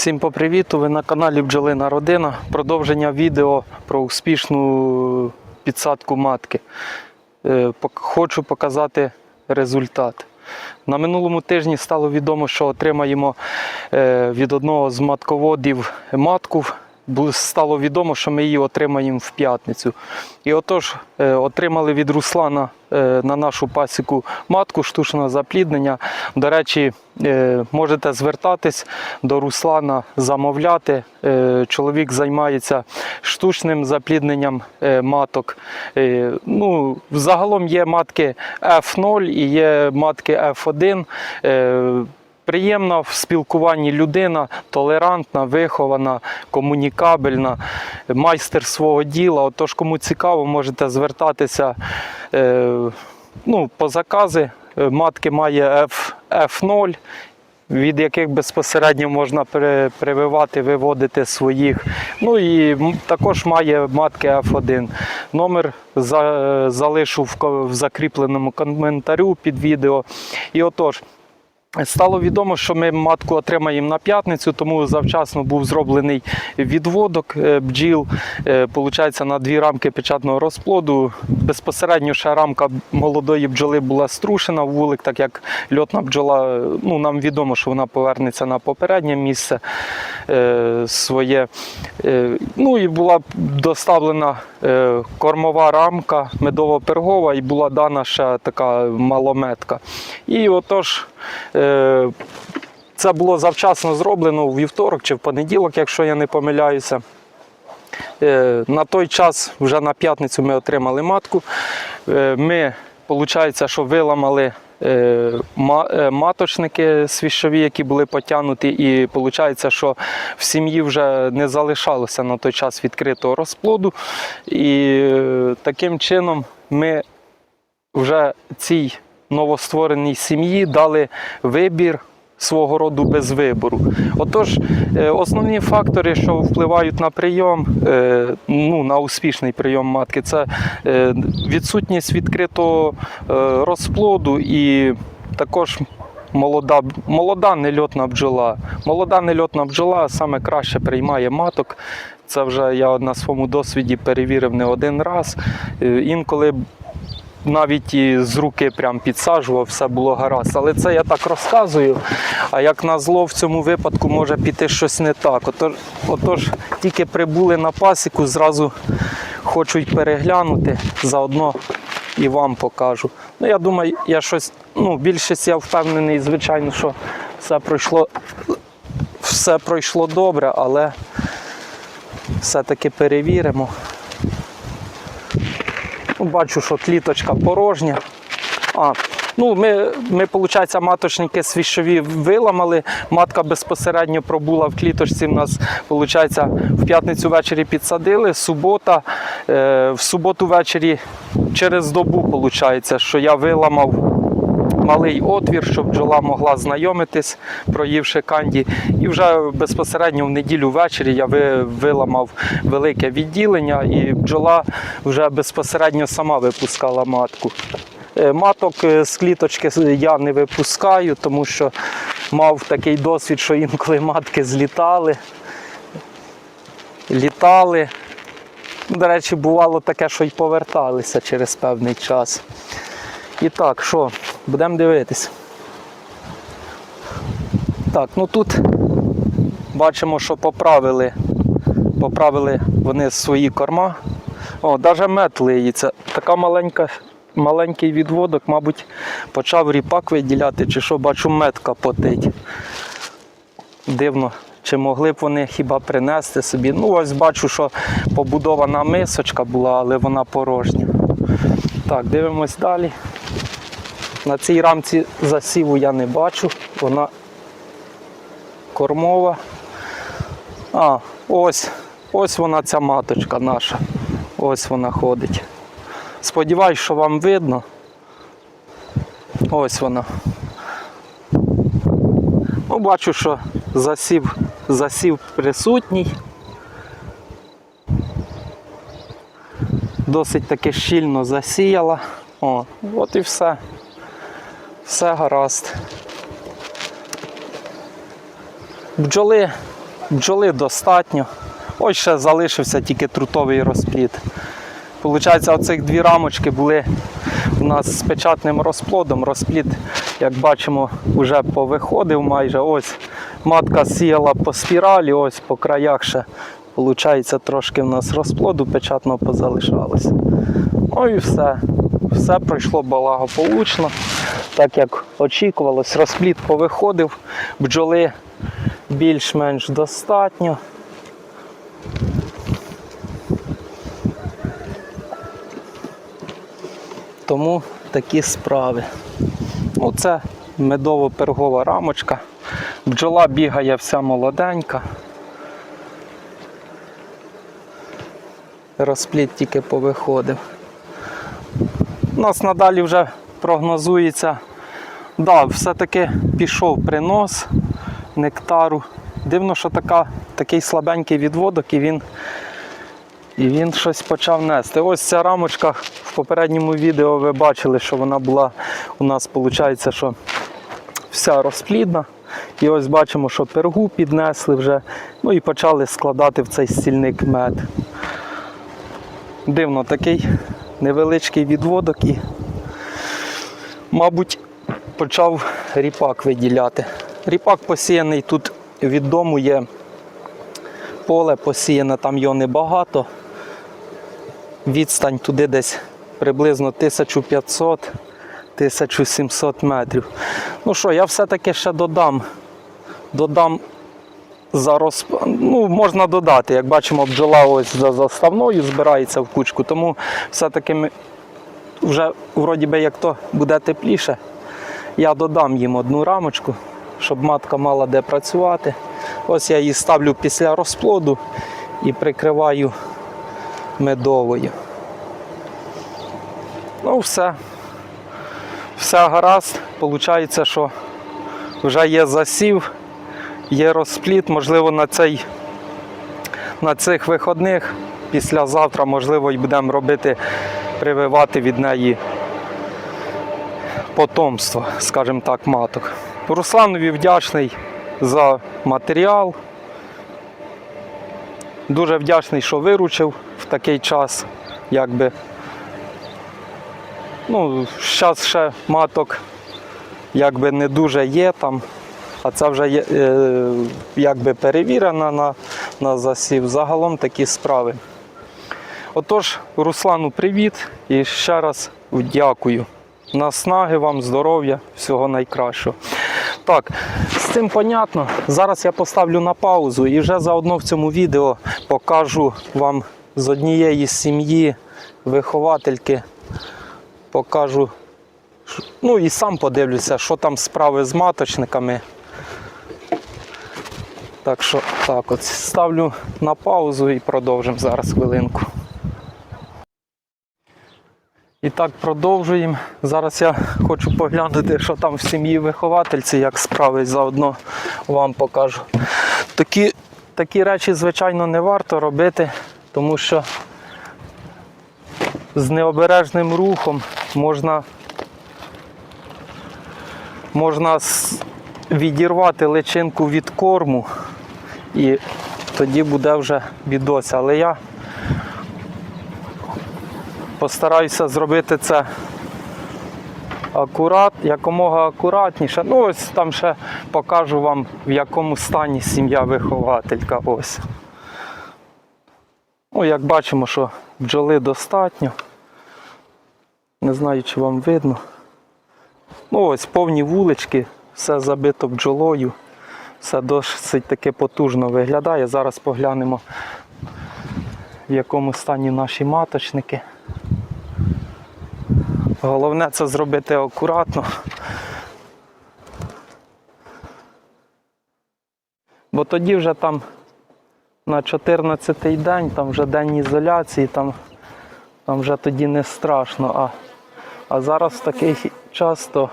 Всім по привіту! Ви на каналі Бджолина Родина. Продовження відео про успішну підсадку матки. Е, Хочу показати результат. На минулому тижні стало відомо, що отримаємо е, від одного з матководів матку. Стало відомо, що ми її отримаємо в п'ятницю. І отож, е, отримали від Руслана е, на нашу пасіку матку штучного запліднення. До речі, е, можете звертатись до Руслана, замовляти. Чоловік займається штучним заплідненням маток. Ну, загалом є матки F0 і є матки F1. Е, Приємна в спілкуванні людина, толерантна, вихована, комунікабельна, майстер свого діла. Отож, кому цікаво, можете звертатися е, ну, по закази. Е, Матки має F, F0, від яких безпосередньо можна прививати, виводити своїх. Ну і також має матки F1. Номер за, залишу в закріпленому коментарю під відео. І отож. Стало відомо, що ми матку отримаємо на п'ятницю, тому завчасно був зроблений відводок е, бджіл. Е, Получається, на дві рамки печатного розплоду. Безпосередньо ще рамка молодої бджоли була струшена в вулик, так як льотна бджола, е, ну нам відомо, що вона повернеться на попереднє місце своє. Ну і була доставлена кормова рамка медово-пергова і була дана ще така малометка. І отож. Е, Це було завчасно зроблено у вівторок чи в понеділок, якщо я не помиляюся. Е, На той час, вже на п'ятницю, ми отримали матку. Е, Ми, виходить, що виламали ма- маточники свіщові, які були потягнуті, і виходить, що в сім'ї вже не залишалося на той час відкритого розплоду. І таким чином ми вже цій новоствореній сім'ї дали вибір свого роду без вибору. Отож, е, основні фактори, що впливають на прийом, е, ну, на успішний прийом матки, це е, відсутність відкритого розплоду і також. Молода, молода нельотна бджола. Молода нельотна бджола саме краще приймає маток. Це вже я на своєму досвіді перевірив не один раз. Інколи навіть і з руки прям підсаджував, все було гаразд. Але це я так розказую. А як на зло в цьому випадку може піти щось не так. Отож, отож тільки прибули на пасіку, зразу хочуть переглянути, заодно і вам покажу. Ну, я думаю, я щось, ну, більшість я впевнений, звичайно, що все пройшло, все пройшло добре, але все-таки перевіримо. Бачу, що кліточка порожня. А, ну, ми, ми, виходить, маточники свіщові виламали. Матка безпосередньо пробула в кліточці. У нас, виходить, в п'ятницю ввечері підсадили, субота. Е, в суботу ввечері через добу, виходить, що я виламав малий отвір, щоб бджола могла знайомитись, проївши канді. І вже безпосередньо в неділю ввечері я виламав велике відділення, і бджола вже безпосередньо сама випускала матку. Е, Маток е, з кліточки я не випускаю, тому що мав такий досвід, що інколи матки злітали, літали. До речі, бувало таке, що й поверталися через певний час. І так, що, будемо дивитись. Так, ну тут бачимо, що поправили, поправили вони свої корма. О, навіть мед лиється. Така маленька, маленький відводок, мабуть, почав ріпак виділяти, чи що, бачу, мед капотить. Дивно, чи могли б вони хіба принести собі. Ну, ось бачу, що побудована мисочка була, але вона порожня. Так, дивимось далі. На цій рамці засіву я не бачу, вона кормова. А, ось, ось вона ця маточка наша. Ось вона ходить. Сподіваюсь, що вам видно. Ось вона. Ну, бачу, що засів, засів присутній. Досить таки щільно засіяла. О, от і все. Все гаразд. Бджоли Бджоли достатньо. Ось ще залишився тільки трутовий розплід. Получається, оцих дві рамочки були у нас з печатним розплодом. Розплід, як бачимо, вже повиходив майже. Ось матка сіяла по спіралі, ось по краях ще. Получається, трошки в нас розплоду печатного позалишалося. Ну і все. Все пройшло благополучно, так як очікувалось. Розплід повиходив, бджоли більш-менш достатньо. Тому такі справи. Ну, це медово-пергова рамочка. Бджола бігає вся молоденька. Розплід тільки повиходив. У нас надалі вже прогнозується. Да, все-таки пішов принос нектару. Дивно, що така, такий слабенький відводок і він, і він щось почав нести. Ось ця рамочка в попередньому відео ви бачили, що вона була у нас, виходить, що вся розплідна. І ось бачимо, що пергу піднесли вже, ну і почали складати в цей стільник мед. Дивно такий невеличкий відводок і, мабуть, почав ріпак виділяти. Ріпак посіяний тут від дому є поле посіяне, там його небагато. Відстань туди десь приблизно 1500-1700 метрів. Ну що, я все-таки ще додам. Додам за розп... ну, можна додати. Як бачимо, бджола ось за заставною збирається в кучку, тому все-таки вже вроді би як то буде тепліше. Я додам їм одну рамочку, щоб матка мала де працювати. Ось я її ставлю після розплоду і прикриваю медовою. Ну, все. Все гаразд. Получається, що вже є засів, є розпліт, можливо, на цей на цих виходних, післязавтра, можливо, і будемо робити, прививати від неї потомство, скажімо так, маток. Русланові вдячний за матеріал. Дуже вдячний, що виручив в такий час. Якби. Ну, зараз ще маток якби не дуже є там, а це вже є, е, якби перевірено на, на засів. Загалом такі справи. Отож, Руслану привіт і ще раз дякую. Наснаги вам, здоров'я, всього найкращого. Так, з цим понятно. Зараз я поставлю на паузу і вже заодно в цьому відео покажу вам з однієї сім'ї виховательки. Покажу, ну і сам подивлюся, що там справи з маточниками. Так що так от ставлю на паузу і продовжимо зараз хвилинку. І так продовжуємо. Зараз я хочу поглянути, що там в сім'ї виховательці, як справи заодно вам покажу. Такі, такі речі, звичайно, не варто робити, тому що з необережним рухом можна, можна відірвати личинку від корму і тоді буде вже бідося. Але я постараюся зробити це акурат, якомога акуратніше. Ну, ось там ще покажу вам, в якому стані сім'я вихователька. Ось. Ну, як бачимо, що бджоли достатньо. Не знаю, чи вам видно. Ну, ось повні вулички, все забито бджолою. Все досить таки потужно виглядає. Зараз поглянемо, в якому стані наші маточники. Головне це зробити акуратно. Бо тоді вже там на 14-й день, там вже день ізоляції, там, там вже тоді не страшно. А, а зараз в такий час то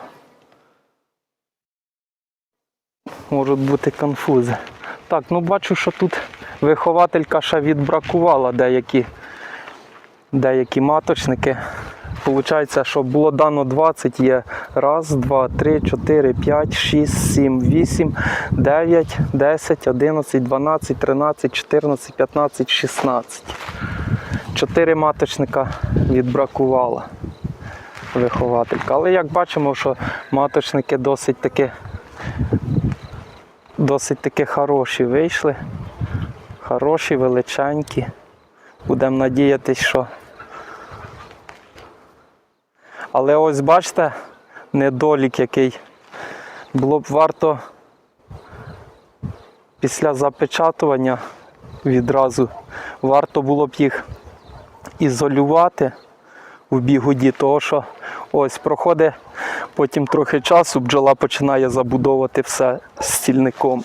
можуть бути конфузи. Так, ну бачу, що тут вихователька ще відбракувала деякі деякі маточники. Получається, що було дано 20, є раз, два, три, чотири, п'ять, шість, сім, вісім, дев'ять, десять, одинадцять, дванадцять, тринадцять, чотирнадцять, п'ятнадцять, шістнадцять. Чотири маточника відбракувала вихователька. Але як бачимо, що маточники досить таки досить таки хороші вийшли. Хороші, величенькі. Будемо надіятися, що. Але ось бачите, недолік який. Було б варто після запечатування відразу варто було б їх ізолювати в бігуді, того що ось проходить потім трохи часу, бджола починає забудовувати все стільником.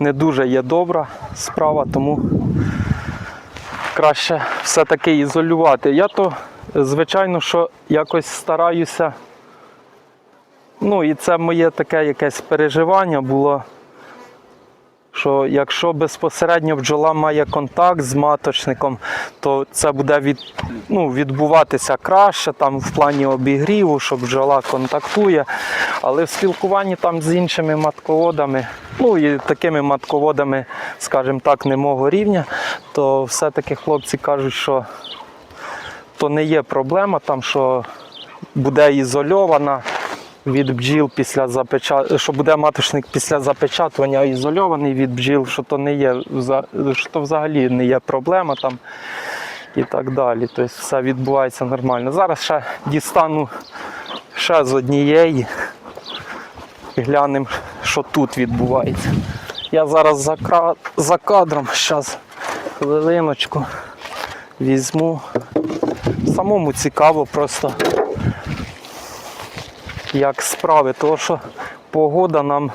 Не дуже є добра справа, тому краще все-таки ізолювати. Я то, звичайно, що якось стараюся. Ну і це моє таке якесь переживання було що якщо безпосередньо бджола має контакт з маточником, то це буде від, ну, відбуватися краще там в плані обігріву, що бджола контактує. Але в спілкуванні там з іншими матководами, ну і такими матководами, скажімо так, не мого рівня, то все-таки хлопці кажуть, що то не є проблема, там, що буде ізольована від бджіл після запечатування, що буде маточник після запечатування ізольований від бджіл, що то не є що то взагалі не є проблема там і так далі. Тобто все відбувається нормально. Зараз ще дістану ще з однієї. Глянемо, що тут відбувається. Я зараз за, кра... за кадром, зараз хвилиночку візьму. Самому цікаво просто як справи, тому що погода нам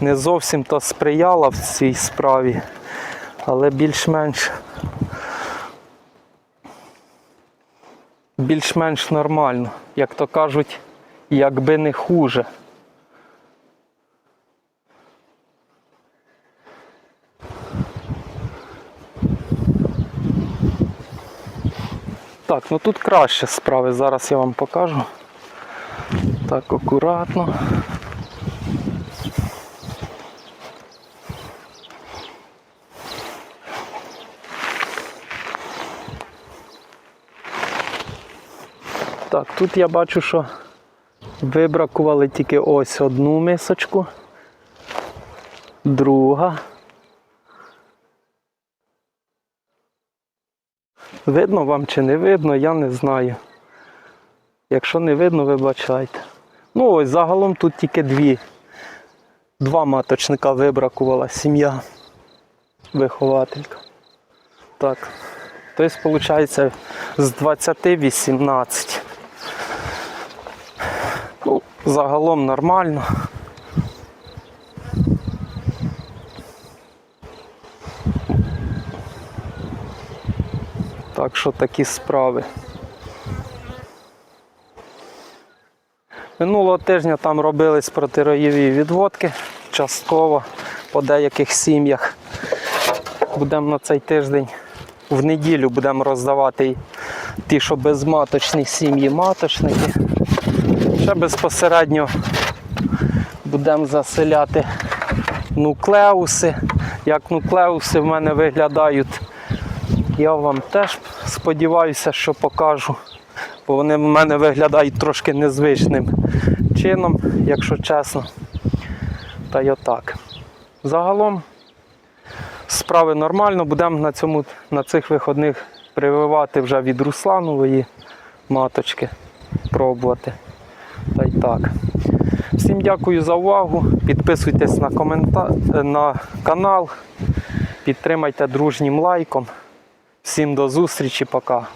не зовсім то сприяла в цій справі, але більш-менш більш-менш нормально, як то кажуть, якби не хуже. Так, ну тут краще справи, зараз я вам покажу. Так, акуратно. Так, тут я бачу, що вибракували тільки ось одну мисочку, друга. Видно вам чи не видно, я не знаю. Якщо не видно, вибачайте. Ну ось загалом тут тільки дві. Два маточника вибракувала сім'я вихователька. Так. Тобто, виходить, з 20 18. Ну, загалом нормально. Так що такі справи. Минулого тижня там робились протироєві відводки частково по деяких сім'ях. Будемо на цей тиждень в неділю будемо роздавати ті, що безматочні сім'ї, маточники. Ще безпосередньо будемо заселяти нуклеуси. Як нуклеуси в мене виглядають, я вам теж сподіваюся, що покажу бо вони в мене виглядають трошки незвичним чином, якщо чесно. Та й отак. Загалом справи нормально, будемо на цьому, на цих виходних прививати вже від Русланової маточки, пробувати. Та й так. Всім дякую за увагу. Підписуйтесь на, комента... на канал, підтримайте дружнім лайком. Всім до зустрічі, пока.